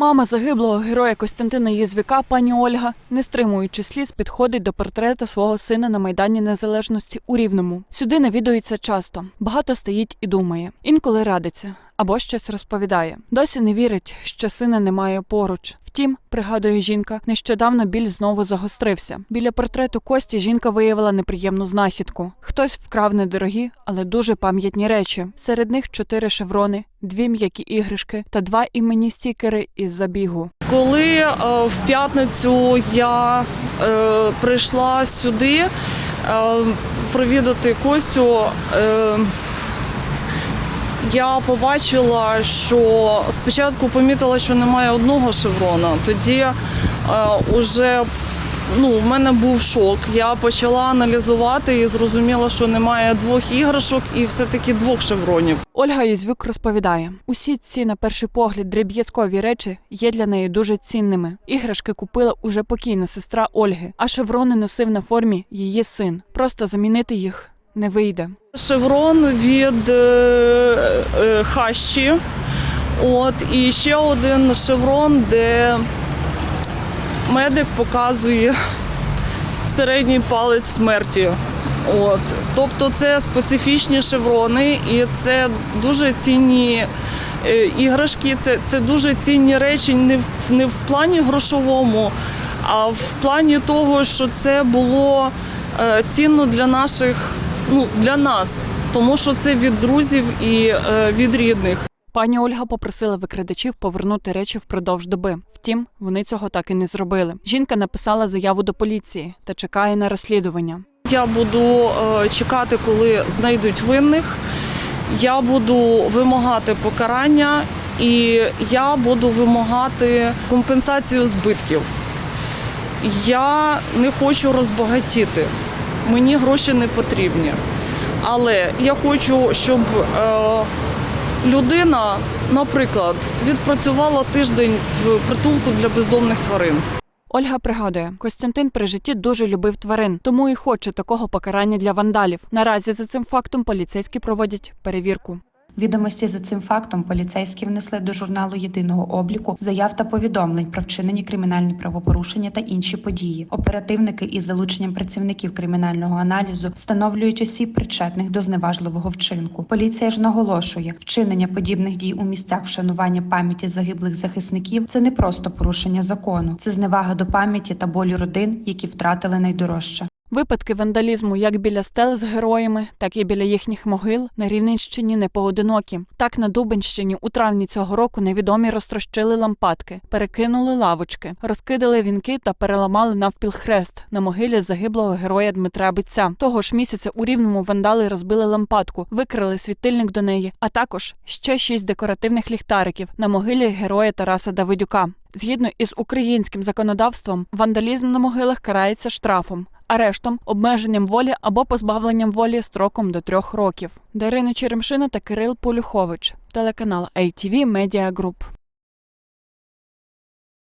Мама загиблого героя Костянтина Єзвіка, пані Ольга, не стримуючи сліз, підходить до портрета свого сина на Майдані Незалежності у Рівному. Сюди навідується часто. Багато стоїть і думає. Інколи радиться або щось розповідає. Досі не вірить, що сина немає поруч. Втім, пригадує жінка, нещодавно біль знову загострився. Біля портрету Кості жінка виявила неприємну знахідку. Хтось вкрав недорогі, але дуже пам'ятні речі. Серед них чотири шеврони, дві м'які іграшки та два іменні стікери із забігу. Коли е, в п'ятницю я е, прийшла сюди е, провідати Костю, е, я побачила, що спочатку помітила, що немає одного шеврона. Тоді е, ну, в мене був шок. Я почала аналізувати і зрозуміла, що немає двох іграшок і все-таки двох шевронів. Ольга Єзвюк розповідає: усі ці, на перший погляд, дріб'язкові речі є для неї дуже цінними. Іграшки купила уже покійна сестра Ольги, а шеврони носив на формі її син. Просто замінити їх не вийде. Шеврон від е, е, Хащі. От, і ще один шеврон, де медик показує середній палець смерті. От. Тобто це специфічні шеврони, і це дуже цінні е, іграшки, це, це дуже цінні речі не в, не в плані грошовому, а в плані того, що це було е, цінно для наших, ну, для нас, тому що це від друзів і е, від рідних. Пані Ольга попросила викрадачів повернути речі впродовж доби. Втім, вони цього так і не зробили. Жінка написала заяву до поліції та чекає на розслідування. Я буду е, чекати, коли знайдуть винних. Я буду вимагати покарання і я буду вимагати компенсацію збитків. Я не хочу розбагатіти. Мені гроші не потрібні. Але я хочу, щоб е, людина, наприклад, відпрацювала тиждень в притулку для бездомних тварин. Ольга пригадує, Костянтин при житті дуже любив тварин, тому і хоче такого покарання для вандалів. Наразі за цим фактом поліцейські проводять перевірку. Відомості за цим фактом поліцейські внесли до журналу єдиного обліку заяв та повідомлень про вчинені кримінальні правопорушення та інші події. Оперативники із залученням працівників кримінального аналізу встановлюють осіб причетних до зневажливого вчинку. Поліція ж наголошує, вчинення подібних дій у місцях вшанування пам'яті загиблих захисників це не просто порушення закону, це зневага до пам'яті та болю родин, які втратили найдорожче. Випадки вандалізму як біля стел з героями, так і біля їхніх могил на Рівненщині не поодинокі. Так на Дубенщині у травні цього року невідомі розтрощили лампадки, перекинули лавочки, розкидали вінки та переламали навпіл хрест на могилі загиблого героя Дмитра Биця. Того ж місяця у рівному вандали розбили лампадку, викрили світильник до неї, а також ще шість декоративних ліхтариків на могилі героя Тараса Давидюка. Згідно із українським законодавством, вандалізм на могилах карається штрафом, арештом, обмеженням волі або позбавленням волі строком до трьох років. Дарина Черемшина та Кирил Полюхович, телеканал ITV Media Group.